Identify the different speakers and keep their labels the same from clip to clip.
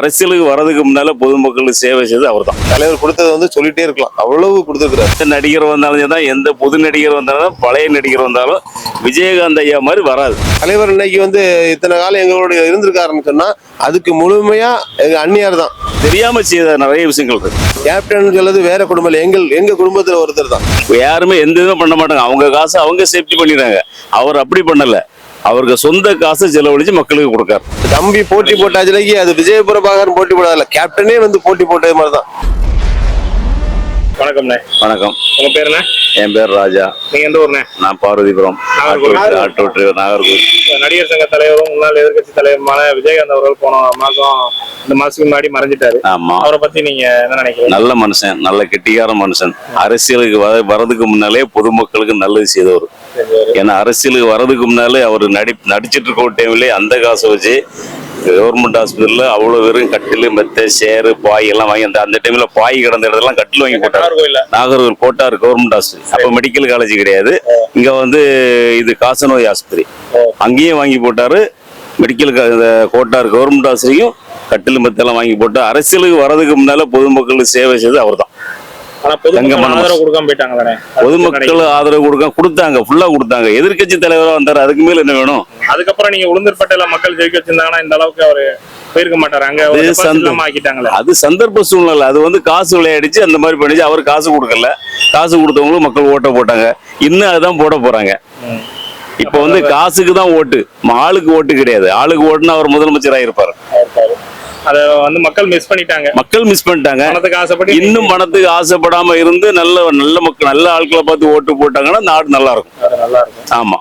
Speaker 1: அரசியலுக்கு வர்றதுக்கு முன்னால பொதுமக்களுக்கு சேவை செய்தது அவர் தான்
Speaker 2: தலைவர் கொடுத்தது வந்து சொல்லிட்டே இருக்கலாம். அவ்வளவு கொடுத்துருக்காரு
Speaker 1: எந்த நடிகர் வந்தாலும் தான் எந்த புது நடிகர் வந்தாலும் பழைய நடிகர் வந்தாலும் விஜயகாந்த் ஐயா மாதிரி வராது.
Speaker 2: தலைவர் இன்னைக்கு வந்து இத்தனை காலம் எங்களோட இருந்திருக்காருன்னு சொன்னா அதுக்கு முழுமையா எங்க அந்நியார் தான்.
Speaker 1: தெரியாம செய்த நிறைய விஷயங்கள் இருக்கு.
Speaker 2: கேப்டன் சொல்றது வேற குடும்பம் இல்லை எங்கள் எங்க குடும்பத்துல ஒருத்தர் தான்.
Speaker 1: யாருமே எந்த இதுவும் பண்ண மாட்டாங்க. அவங்க காசு அவங்க சேஃப்டி பண்ணிடுறாங்க. அவர் அப்படி பண்ணல. அவருக்கு சொந்த காசை செலவழிச்சு மக்களுக்கு கொடுக்காரு.
Speaker 2: தம்பி போட்டி போட்டாச்சுலக்கு அது விஜய பிரபாகரன் போட்டி போடாதல கேப்டனே வந்து போட்டி போட்டது மாதிரி தான்
Speaker 3: வணக்கம்ண்ணே
Speaker 1: வணக்கம்.
Speaker 3: உங்க பேர் என்ன?
Speaker 1: என் பேர் ராஜா.
Speaker 3: நீங்க எந்த ஊர்ண்ணே?
Speaker 1: நான் Parvathipuram.
Speaker 3: Nagercoil.
Speaker 1: Auto driver Nagercoil.
Speaker 3: நடிகர் சங்க தலைவரும் முன்னாள் எதிர்க்கட்சி தலைவருமான விஜயகாந்த் அவர்கள் போன மாசம் இந்த மாசத்துக்கு முன்னாடி மறைஞ்சிட்டாரு.
Speaker 1: ஆமா.
Speaker 3: அவரை பத்தி நீங்க என்ன நினைக்கிறீங்க?
Speaker 1: நல்ல மனுஷன் நல்ல கெட்டிக்கார மனுஷன். அரசியலுக்கு வர- வர்றதுக்கு முன்னாலே பொதுமக்களுக்கு நல்லது செய்தவர். ஏன்னா அரசியலுக்கு வர்றதுக்கு முன்னாலே அவர் நடி நடிச்சிட்டு இருக்க டைம்ல அந்த காசை வச்சு கவர்மெண்ட் ஹாஸ்பிட்டல்ல அவ்வளவு வெறும் கட்டில் மெத்த சேரு பாய் எல்லாம் வாங்கி அந்த அந்த டைம்ல பாய் கிடந்த இடத்தெல்லாம் கட்டில் வாங்கி போட்டார். நாகர்கோவில் கோட்டார் கவர்மெண்ட் ஹாஸ்பிட்டல் அப்ப மெடிக்கல் காலேஜ் கிடையாது. இங்க வந்து இது காசநோய் ஆஸ்பத்திரி. அங்கேயும் வாங்கி போட்டாரு. மெடிக்கல் கோட்டார் கவர்மெண்ட் ஆஸ்பத்திரியும் கட்டில் மெத்தெல்லாம் வாங்கி போட்டு அரசியலுக்கு வர்றதுக்கு முன்னால பொதுமக்களுக்கு சேவை செய்தது அவர் தான்
Speaker 3: பொதுமக்கள் ஆதரவு
Speaker 1: கொடுக்க. கொடுத்தாங்க ஃபுல்லா கொடுத்தாங்க. எதிர்க்கட்சி தலைவரா வந்தாரு அதுக்கு மேல என்ன வேணும்?
Speaker 3: அதுக்கப்புறம் நீங்க உளுந்தூர்பேட்டையில மக்கள் ஜெயிக்க வச்சிருந்தாங்கன்னா இந்த அளவுக்கு அவரு போயிருக்க மாட்டாரு. அங்க
Speaker 1: அது சந்தர்ப்ப சூழ்நிலை. அது வந்து காசு விளையாடிச்சு அந்த மாதிரி பண்ணிச்சு. அவர் காசு கொடுக்கல. காசு கொடுத்தவங்களும் மக்கள் ஓட்ட போட்டாங்க. இன்னும் அதுதான் போட போறாங்க. இப்போ வந்து காசுக்கு தான் ஓட்டு. ஆளுக்கு ஓட்டு கிடையாது. ஆளுக்கு ஓட்டுனா அவர் முதலமைச்சர் ஆயிருப்பாரு.
Speaker 3: அத வந்து மக்கள் மிஸ் பண்ணிட்டாங்க.
Speaker 1: மக்கள் மிஸ் பண்ணிட்டாங்க.
Speaker 3: பணத்துக்கு ஆசைப்பட்டு
Speaker 1: இன்னும் பணத்துக்கு ஆசைப்படாம இருந்து நல்ல நல்ல மக்கள் நல்ல ஆட்களை பார்த்து ஓட்டு போட்டாங்கன்னா நாடு நல்லா இருக்கும்.
Speaker 3: நல்லா இருக்கும்.
Speaker 1: ஆமா.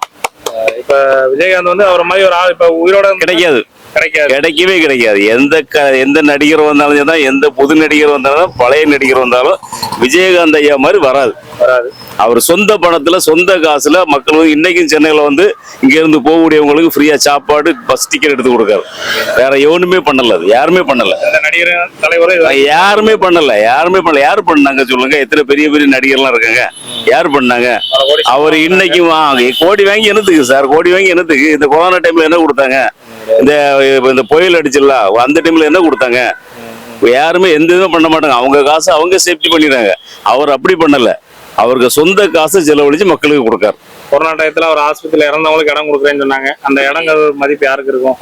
Speaker 3: இப்ப விஜயகாந்த் வந்து அவர் மாதிரி ஒரு ஆள் இப்ப உயிரோட
Speaker 1: கிடைக்காது. கிடைக்கவே கிடைக்காது. எந்த க எந்த நடிகர் வந்தாலும் தான் எந்த புது நடிகர் வந்தாலும் பழைய நடிகர் வந்தாலும் விஜயகாந்த் ஐயா மாதிரி வராது.
Speaker 3: வராது.
Speaker 1: அவர் சொந்த பணத்துல சொந்த காசுல மக்கள் வந்து இன்னைக்கும் சென்னையில வந்து இங்க இருந்து போகக்கூடியவங்களுக்கு ஃப்ரீயா சாப்பாடு பஸ் டிக்கெட் எடுத்து கொடுக்காரு. வேற எவனுமே பண்ணல அது. யாருமே பண்ணல. யாருமே பண்ணல. யாருமே பண்ணல. யாரு பண்ணாங்க சொல்லுங்க. எத்தனை பெரிய பெரிய நடிகர்லாம் இருக்காங்க. யார் பண்ணாங்க? அவர் இன்னைக்கு கோடி வாங்கி என்னத்துக்கு சார்? கோடி வாங்கி என்னத்துக்கு? இந்த கொரோனா டைம்ல என்ன கொடுத்தாங்க? இந்த இந்த புயல் அடிச்சுல அந்த டைம்ல என்ன கொடுத்தாங்க? யாருமே எந்த இதுவும் பண்ண மாட்டாங்க. அவங்க காசை அவங்க சேஃப்டி பண்ணிடுறாங்க. அவர் அப்படி பண்ணல. அவருக்கு சொந்த காசை செலவழிச்சு மக்களுக்கு கொடுக்காரு.
Speaker 3: கொரோனா டயத்துல அவர் ஆஸ்பத்திரியில இறந்தவங்களுக்கு இடம் கொடுக்குறேன்னு சொன்னாங்க. அந்த இடங்கள் மதிப்பு யாருக்கு இருக்கும்?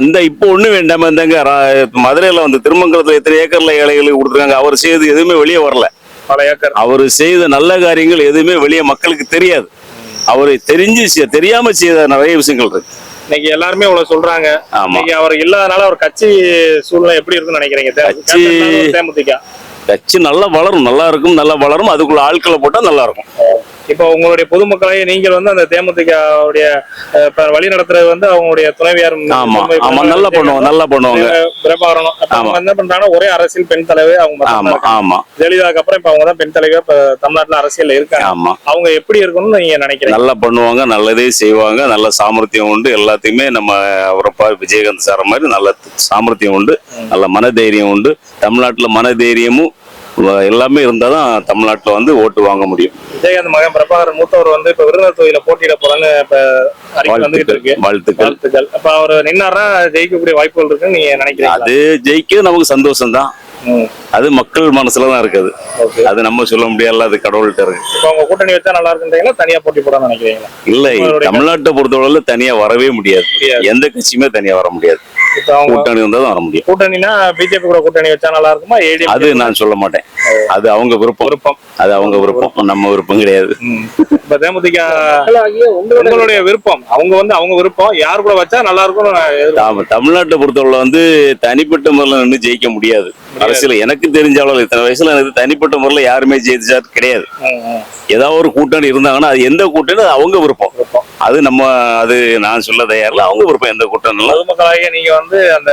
Speaker 1: இந்த இப்போ ஒண்ணும் வேண்டாம இந்தாங்க ரா- மதுரையில வந்து திருமங்கலத்துல எத்தனை ஏக்கர்ல ஏழைகளுக்கு கொடுத்துருக்காங்க. அவர் செய்தது எதுவுமே வெளியே வரல.
Speaker 3: பல ஏக்கர்.
Speaker 1: அவர் செய்த நல்ல காரியங்கள் எதுவுமே வெளியே மக்களுக்கு தெரியாது. அவரை தெரிஞ்சு தெரியாம செய்த நிறைய விஷயங்கள் இருக்கு.
Speaker 3: இன்னைக்கு எல்லாருமே இவ்வளவு சொல்றாங்க. இன்னைக்கு அவர் இல்லாதனால அவர் கட்சி சூழ்நிலை எப்படி இருக்குன்னு நினைக்கிறீங்க?
Speaker 1: கட்சி-
Speaker 3: தேமுதிக.
Speaker 1: கட்சி நல்லா வளரும். நல்லா இருக்கும். நல்லா வளரும் அதுக்குள்ள ஆட்களை போட்டா நல்லா இருக்கும்.
Speaker 3: இப்போ உங்களுடைய பொதுமக்களை நீங்கள் வந்து அந்த தேமுதிகவுடைய வழி நடத்துறது வந்து அவங்களுடைய துணைவியார்
Speaker 1: நல்லா பண்ணுவாங்க நல்லா பண்ணுவாங்க.
Speaker 3: பிரபாகரன் அப்ப அவங்க
Speaker 1: ஆமா.
Speaker 3: என்ன பண்றாங்கன்னா ஒரே அரசியல் பெண் தலைவர் அவங்க
Speaker 1: ஆமா
Speaker 3: ஜெயலலிதாக்கு அப்புறம் இப்ப அவங்க தான் பெண் தலைவர் இப்ப தமிழ்நாட்டுல அரசியல்ல இருக்காங்க.
Speaker 1: ஆமா.
Speaker 3: அவங்க எப்படி இருக்கணும்னு நீங்க நினைக்கிறீங்க?
Speaker 1: நல்லா பண்ணுவாங்க நல்லதே செய்வாங்க நல்ல சாமர்த்தியம் உண்டு. எல்லாத்தையுமே நம்ம அவரப்பா விஜயகாந்த் சார் மாதிரி நல்ல சாமர்த்தியம் உண்டு நல்ல மனதைரியம் உண்டு. தமிழ்நாட்டுல மனதைரியமும் எல்லாமே இருந்தாதான் தமிழ்நாட்டுல வந்து ஓட்டு வாங்க முடியும்.
Speaker 3: விஜயகாந்த் மகன் பிரபாகரன் மூத்தவர் வந்து இப்ப விருதுநகர் தொகுதியில போட்டியிட போறேன்னு இப்ப வந்துகிட்டு இருக்கு.
Speaker 1: வாழ்த்துக்கள். வாழ்த்துக்கள்.
Speaker 3: அப்ப அவர் நின்னாரா ஜெயிக்கக்கூடிய வாய்ப்புகள் இருக்குன்னு நீங்க நினைக்கிறீங்களா?
Speaker 1: அது ஜெயிக்க நமக்கு சந்தோஷம் தான். அது மக்கள் மனசுல தான் இருக்குது. அது நம்ம சொல்ல முடியல அது கடவுள்கிட்ட இருக்கு.
Speaker 3: இப்ப அவங்க கூட்டணி வச்சா நல்லா இருக்குன்றீங்களா தனியா போட்டி போட நினைக்கிறீங்களா?
Speaker 1: இல்லை தமிழ்நாட்டை பொறுத்தவரையில தனியா வரவே முடியாது.
Speaker 3: முடியாது.
Speaker 1: எந்த கட்சியுமே தனியா வர முடியாது.
Speaker 3: இப்ப
Speaker 1: கூட்டணி வந்தா தான் வர முடியும்.
Speaker 3: கூட்டணினா பிஜேபி கூட கூட்டணி வச்சா நல்லா இருக்குமா? ஏடி
Speaker 1: அது நான் சொல்ல மாட்டேன். அது அவங்க விருப்பம்.
Speaker 3: விருப்பம்.
Speaker 1: அது அவங்க விருப்பம். நம்ம விருப்பம் கிடையாது.
Speaker 3: இப்ப தேமுதிக உங்களுடைய விருப்பம். அவங்க வந்து அவங்க விருப்பம். யார் கூட வச்சா நல்லா.
Speaker 1: தாம- தமிழ்நாட்டை பொறுத்தவரை வந்து தனிப்பட்ட முறையில் நின்று ஜெயிக்க முடியாது. அரசியல் எனக்கு தெரிஞ்ச அளவு இத்தனை வயசுல எனக்கு தனிப்பட்ட முறையில் யாருமே ஜெயிச்சா கிடையாது. ஏதாவது ஒரு கூட்டணி இருந்தாங்கன்னா அது எந்த கூட்டணி அது அவங்க விருப்பம்.
Speaker 3: விருப்பம்.
Speaker 1: அது நம்ம அது நான் சொல்ல தயாரில்ல அவங்க விருப்பம் எந்த கூட்டணி
Speaker 3: பொதுமக்களாகிய நீங்க வந்து அந்த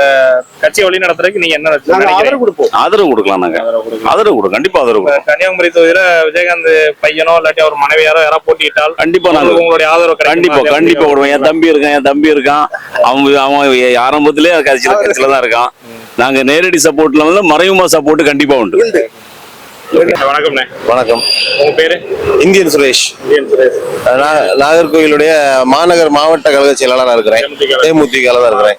Speaker 3: கட்சியை வழி நடத்துறதுக்கு நீங்க என்ன நினைக்கிறீங்க?
Speaker 2: கொடுப்போம்.
Speaker 1: ஆதரவு கொடுக்கலாம் நாங்க.
Speaker 3: ஆதரவு.
Speaker 1: ஆதரவு கொடுக்கும் கண்டிப்பா ஆதரவு கொடுக்கும்
Speaker 3: கன்னியாகுமரி தொகுதியில விஜயகாந்த் பையனோ இல்லாட்டி அவர் மனைவியாரோ யாரோ போட்டியிட்டால்
Speaker 1: கண்டிப்பா நாங்க
Speaker 3: உங்களுடைய ஆதரவு?
Speaker 1: கண்டிப்பா கண்டிப்பா விடுவோம் என் தம்பி இருக்கான் என் தம்பி இருக்கான். அவன் அவன் ஆரம்பத்திலே கட்சியில கட்சியில தான் இருக்கான். நாங்க நேரடி சப்போர்ட்ல வந்து மறைமுக சப்போர்ட் கண்டிப்பா உண்டு.
Speaker 3: வணக்கம்ண்ணே
Speaker 2: வணக்கம்
Speaker 3: உங்க பேரு?
Speaker 2: இந்தியன் சுரேஷ்.
Speaker 3: இந்தியன் சுரேஷ்.
Speaker 2: நான் நாகர்கோவிலுடைய மாநகர் மாவட்ட கழக செயலாளராக இருக்கிறேன்.
Speaker 3: தேமுதிக.
Speaker 2: தேமுதிகால தான் இருக்கிறேன்.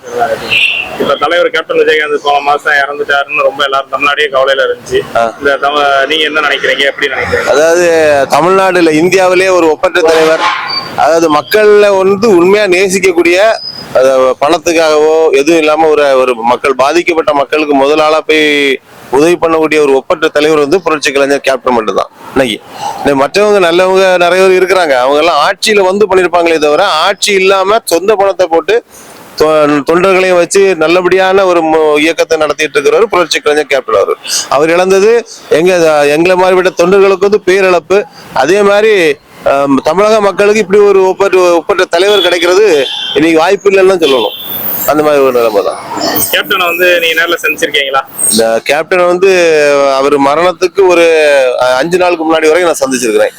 Speaker 3: இப்ப தலைவர் கேப்டன் விஜயகாந்த் போன மாசம் இறந்துட்டாருன்னு ரொம்ப எல்லாரும் தமிழ்நாடே கவலையில இருந்துச்சு. இந்த நீங்க என்ன நினைக்கிறீங்க? எப்படி நினைக்கிறீங்க?
Speaker 2: அதாவது தமிழ்நாடுல இந்தியாவிலே ஒரு ஒப்பற்ற தலைவர். அதாவது மக்கள்ல வந்து உண்மையா நேசிக்கக்கூடிய பணத்துக்காகவோ எதுவும் இல்லாம ஒரு ஒரு மக்கள் பாதிக்கப்பட்ட மக்களுக்கு முதல் ஆளா போய் உதவி பண்ணக்கூடிய ஒரு ஒப்பற்ற தலைவர் வந்து புரட்சி கலைஞர் கேப்டன் மட்டும் தான் இன்னைக்கு மற்றவங்க நல்லவங்க நிறைய பேர் இருக்கிறாங்க. அவங்க எல்லாம் ஆட்சியில வந்து பண்ணிருப்பாங்களே தவிர ஆட்சி இல்லாம சொந்த பணத்தை போட்டு தொ- தொண்டர்களையும் வச்சு நல்லபடியான ஒரு இயக்கத்தை நடத்திட்டு இருக்கிறவர் புரட்சி கலைஞர் கேப்டன் அவர். அவர் இழந்தது எங்க எங்களை மாதிரி விட தொண்டர்களுக்கு வந்து பேரிழப்பு. அதே மாதிரி தமிழக மக்களுக்கு இப்படி ஒரு ஒப்பற்ற ஒப்பற்ற தலைவர் கிடைக்கிறது இன்னைக்கு வாய்ப்பு இல்லைன்னு சொல்லணும். அந்த மாதிரி ஒரு நிலைமை தான்.
Speaker 3: கேப்டனை வந்து நீங்க நேர்ல சந்திச்சிருக்கீங்களா?
Speaker 2: இந்த கேப்டன் வந்து அவர் மரணத்துக்கு ஒரு அஞ்சு நாளுக்கு முன்னாடி வரைக்கும் நான் சந்திச்சிருக்கிறேன்.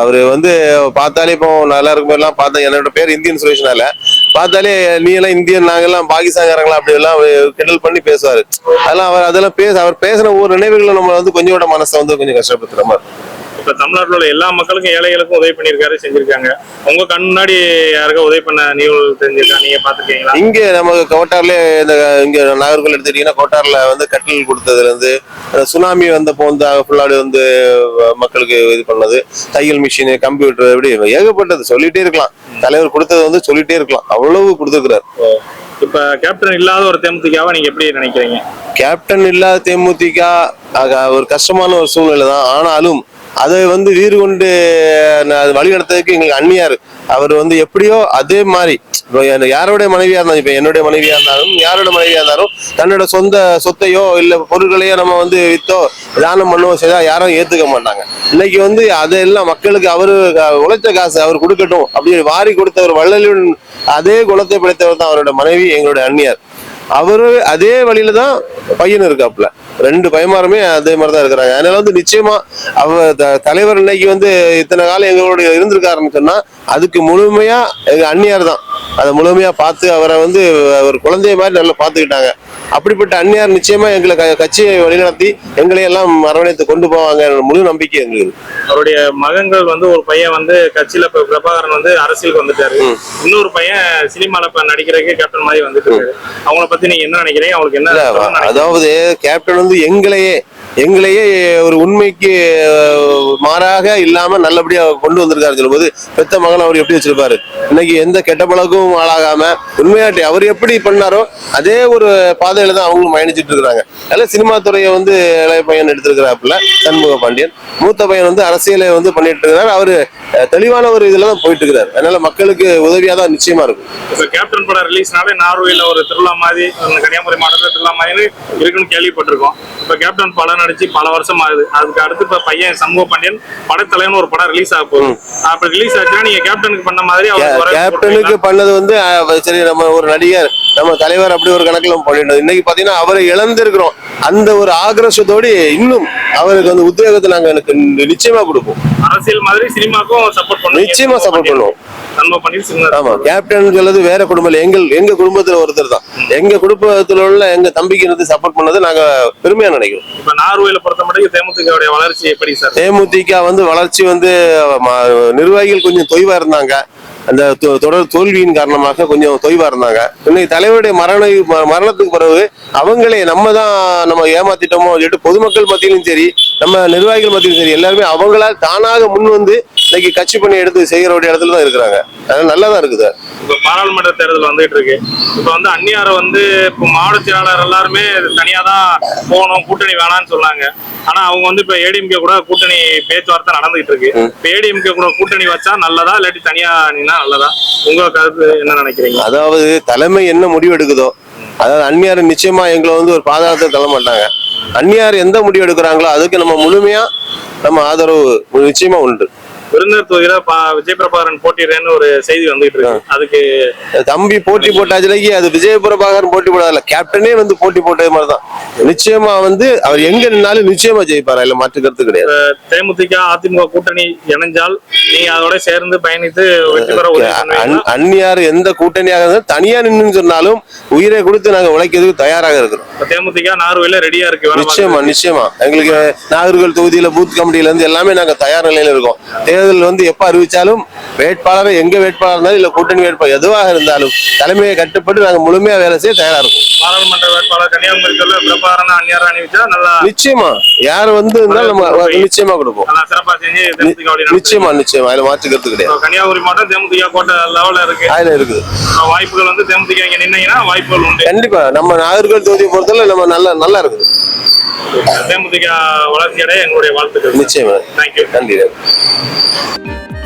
Speaker 2: அவரு வந்து பார்த்தாலே இப்போ நல்லா இருக்கும் எல்லாம் பார்த்தேன் என்னோட பேர் இந்தியன் சுரேஷ்னால. பார்த்தாலே நீ எல்லாம் இந்தியன் நாங்கெல்லாம் பாகிஸ்தான்காரங்களா அப்படி எல்லாம் கிண்டல் பண்ணி பேசுவாரு. அதெல்லாம் அவர் அதெல்லாம் பேச அவர் பேசின ஒரு நினைவுகளை நம்ம வந்து கொஞ்சம் கூட மனசை வந்து கொஞ்சம் கஷ்டப்படுத்துற மாதிரி.
Speaker 3: இப்ப தமிழ்நாட்டுல உள்ள எல்லா மக்களுக்கும் ஏழைகளுக்கும் உதவி பண்ணியிருக்காரு செஞ்சிருக்காங்க. உங்க கண் முன்னாடி யாருக்கா உதவி பண்ண நிகழ்வு தெரிஞ்சிருக்கா? நீங்க பாத்துருக்கீங்களா
Speaker 2: இங்க நம்ம கோட்டார்ல இந்த இங்க நாகர்கோவில் எடுத்துக்கிட்டீங்கன்னா கோட்டார்ல வந்து கட்டில் கொடுத்ததுல இருந்து சுனாமி வந்தப்போ வந்து ஃபுல்லாடி வந்து மக்களுக்கு இது பண்ணது. தையல் மிஷின் கம்ப்யூட்டர் இப்படி ஏகப்பட்டது சொல்லிட்டே இருக்கலாம். தலைவர் கொடுத்தது வந்து சொல்லிட்டே இருக்கலாம். அவ்வளவு கொடுத்துருக்கிறார்.
Speaker 3: இப்ப கேப்டன் இல்லாத ஒரு தேமுதிகாவை நீங்க எப்படி நினைக்கிறீங்க?
Speaker 2: கேப்டன் இல்லாத தேமுதிக ஒரு கஷ்டமான ஒரு சூழ்நிலை தான் ஆனாலும் அதை வந்து வீறு கொண்டு ந- அது வழி நடத்துறதுக்கு எங்களுக்கு அந்நியார். அவர் வந்து எப்படியோ அதே மாதிரி இப்போ மனைவியா இருந்தாலும் இப்ப என்னுடைய மனைவியா இருந்தாலும் யாரோட மனைவியா இருந்தாலும் தன்னோட சொந்த சொத்தையோ இல்ல பொருட்களையோ நம்ம வந்து வித்தோ தானம் பண்ணுவோம் செய்தா யாரும் ஏத்துக்க மாட்டாங்க. இன்னைக்கு வந்து அதெல்லாம் மக்களுக்கு அவரு உழைத்த உழைச்ச காசு அவர் கொடுக்கட்டும் அப்படின்னு வாரி கொடுத்த ஒரு வள்ளலின் அதே குணத்தை படைத்தவர் தான் அவரோட மனைவி எங்களுடைய அந்நியார். அவரு அதே வழியில தான் பையன் இருக்காப்புல. ரெண்டு பயமாருமே அதே மாதிரி தான் இருக்கிறாங்க. அதனால வந்து நிச்சயமா அவ த- தலைவர் இன்னைக்கு வந்து இத்தனை காலம் எங்களுடைய இருந்திருக்காருன்னு சொன்னா அதுக்கு முழுமையா எங்க அந்நியார் தான் அதை முழுமையா பார்த்து அவரை வந்து ஒரு குழந்தைய மாதிரி நல்லா பார்த்துக்கிட்டாங்க. அப்படிப்பட்ட அந்நியார் நிச்சயமா எங்களை கட்சியை வழிநடத்தி எங்களை எல்லாம் அரவணைத்து கொண்டு போவாங்க முழு நம்பிக்கை எங்களுக்கு.
Speaker 3: அவருடைய மகன்கள் வந்து ஒரு பையன் வந்து கட்சியில இப்ப பிரபாகரன் வந்து அரசியலுக்கு வந்துட்டாரு. இன்னொரு பையன் சினிமால இப்ப நடிக்கிறதுக்கு கேப்டன் மாதிரி வந்துட்டு அவங்கள பத்தி நீங்க என்ன நினைக்கிறீங்க? அவங்களுக்கு என்ன?
Speaker 2: அதாவது கேப்டன் வந்து எங்களையே எங்களையே ஒரு உண்மைக்கு மாறாக இல்லாம நல்லபடியா கொண்டு வந்திருக்காரு சொல்லும்போது பெத்த மகன் அவர் எப்படி வச்சிருப்பாரு? இன்னைக்கு எந்த கெட்ட பழக்கமும் ஆளாகாம உண்மையாட்டி அவர் எப்படி பண்ணாரோ அதே ஒரு பாதையில தான் அவங்களும் பயணிச்சுட்டு இருக்கிறாங்க. அதனால சினிமா துறையை வந்து இளைய பையன் எடுத்திருக்கிறாப்புல சண்முக பாண்டியன். மூத்த பையன் வந்து அரசியலை வந்து பண்ணிட்டு இருக்கிறார். அவரு தெளிவான ஒரு இதுல தான் போயிட்டு இருக்கிறார். அதனால மக்களுக்கு உதவியா தான் நிச்சயமா இருக்கும்.
Speaker 3: இப்ப கேப்டன் படம் ரிலீஸ்னாலே நார்வேல ஒரு திருவிழா மாதிரி கன்னியாகுமரி மாவட்டத்தில் திருவிழா மாதிரி இருக்குன்னு கேள்விப்பட்டிருக்கோம். இப்ப கேப்டன் படம் நடிச்சு பல வருஷம் ஆகுது. அதுக்கு அடுத்து இப்ப பையன் சமூக பாண்டியன் படத்தலைன்னு ஒரு படம் ரிலீஸ் ஆக போகுது. அப்ப ரிலீஸ் ஆச்சுன்னா நீங்க கேப்டனுக்கு பண்ண மாதிரி
Speaker 2: கேப்டனுக்கு பண்ணது வந்து சரி நம்ம ஒரு நடிகர் நம்ம தலைவர் அப்படி ஒரு கணக்குல பண்ணிட்டோம். இன்னைக்கு பாத்தீங்கன்னா அவரை இழந்திருக்கிறோம். அந்த ஒரு ஆக்ரோஷத்தோடு இன்னும் அவருக்கு வந்து உத்வேகத்தை நாங்க எனக்கு நிச்சயமா கொடுப்போம்.
Speaker 3: அரசியல் மாதிரி சினிமாக்கும் சப்போர்ட் பண்ணுவோம்
Speaker 2: நிச்சயமா support பண்ணுவோம். ஆமா கேப்டன் சொல்றது வேற குடும்பம். இல்ல எங்கள் எங்க குடும்பத்துல ஒருத்தர் தான். எங்க குடும்பத்துல உள்ள எங்க தம்பிக்கு இருந்து சப்போர்ட் பண்ணது நாங்க பெருமையா நினைக்கிறோம்.
Speaker 3: இப்ப நார்வேல பொறுத்த மட்டும் தேமுதிகவுடைய வளர்ச்சி எப்படி சார்?
Speaker 2: தேமுதிக வந்து வளர்ச்சி வந்து நிர்வாகிகள் கொஞ்சம் தொய்வா இருந்தாங்க. அந்த தொடர் தோல்வியின் காரணமாக கொஞ்சம் தொய்வா இருந்தாங்க. இன்னைக்கு தலைவருடைய மரண மரணத்துக்கு பிறகு அவங்களே நம்ம தான் நம்ம ஏமாத்திட்டோமோ சொல்லிட்டு பொதுமக்கள் மத்தியிலும் சரி நம்ம நிர்வாகிகள் மத்தியிலும் சரி எல்லாருமே அவங்களால் தானாக முன் வந்து இன்னைக்கு கட்சி பண்ணி எடுத்து செய்கிற ஒரு இடத்துல தான் இருக்கிறாங்க. அதனால நல்லா தான் இருக்குது.
Speaker 3: இப்ப பாராளுமன்ற தேர்தல் வந்துட்டு இருக்கு. இப்ப வந்து அந்நியார வந்து இப்ப மாவட்ட செயலாளர் எல்லாருமே தனியா தான் போகணும் கூட்டணி வேணாம்னு சொன்னாங்க. ஆனா அவங்க வந்து இப்ப ஏடிஎம்கே கூட கூட்டணி பேச்சுவார்த்தை நடந்துகிட்டு இருக்கு. இப்ப ஏடிஎம்கே கூட கூட்டணி வச்சா நல்லதா இல்லாட்டி தனியா நின்னா நல்லதா? உங்க கருத்து என்ன நினைக்கிறீங்க?
Speaker 2: அதாவது தலைமை என்ன முடிவு எடுக்குதோ அதாவது அந்நியார் நிச்சயமா எங்களை வந்து ஒரு பாதாளத்தை தள்ள மாட்டாங்க. அந்நியார் எந்த முடிவு எடுக்கிறாங்களோ அதுக்கு நம்ம முழுமையா நம்ம ஆதரவு நிச்சயமா உண்டு.
Speaker 3: விருந்தர் தொகுதியில பா- விஜய் பிரபாகரன் போட்டிடுறேன்னு ஒரு செய்தி வந்துட்டு இருக்கு. அதுக்கு
Speaker 2: தம்பி போட்டி போட்டாச்சுலக்கு அது விஜய பிரபாகரன் போட்டி போடாதல கேப்டனே வந்து போட்டி போட்டது மாதிரிதான். நிச்சயமா வந்து அவர் எங்க நின்னாலும் நிச்சயமா ஜெயிப்பாரு? அதுல மாற்று கருத்து கிடையாது.
Speaker 3: தேமுதிக அதிமுக கூட்டணி இணைஞ்சால் நீங்க அதோட சேர்ந்து பயணித்து வெற்றி பெற?
Speaker 2: அந்நியார் எந்த கூட்டணியாக இருந்தாலும் தனியா நின்னு சொன்னாலும் உயிரை கொடுத்து நாங்க உழைக்கிறதுக்கு தயாராக இருக்கிறோம்.
Speaker 3: தேமுதிக நார்வேல ரெடியா இருக்கு
Speaker 2: நிச்சயமா நிச்சயமா. எங்களுக்கு நாகர்கோவில் தொகுதியில பூத் கமிட்டியில இருந்து எல்லாமே நாங்க தயார் நிலையில இருக்கோம். தேர்தல் வந்து எப்ப அறிவிச்சாலும் வேட்பாளர் எங்க வேட்பாளர் இருந்தாலும் இல்ல கூட்டணி வேட்பாளர் எதுவாக இருந்தாலும் தலைமையை கட்டுப்பட்டு நாங்க முழுமையா வேலை செய்ய தயாரா இருக்கோம்.
Speaker 3: பாராளுமன்ற வேட்பாளர் கன்னியாகுமரி சொல்ல பிரபாகரன் அந்நியாரம் அணிவிச்சா நல்லா
Speaker 2: நிச்சயமா. யார் வந்து இருந்தாலும் நம்ம நிச்சயமா கொடுப்போம். நிச்சயமா நிச்சயமா. அதுல மாற்று கருத்து கிடையாது.
Speaker 3: கன்னியாகுமரி மாவட்டம் தேமுதிக கோட்டை லெவல்ல இருக்கு.
Speaker 2: அதுல இருக்குது.
Speaker 3: வாய்ப்புகள் வந்து தேமுதிக இங்க நின்னீங்கன்னா வாய்ப்புகள் உண்டு.
Speaker 2: கண்டிப்பா. நம்ம நாகர்கோவில் தொகுதியை பொறுத்தவரை நம்ம நல்லா நல்லா இருக்குது.
Speaker 3: தேமுதிக வளர்ச்சி அடைய எங்களுடைய வாழ்த்துக்கள்.
Speaker 2: நிச்சயமா.
Speaker 3: தேங்க்யூ
Speaker 2: நன்றி. Thank you.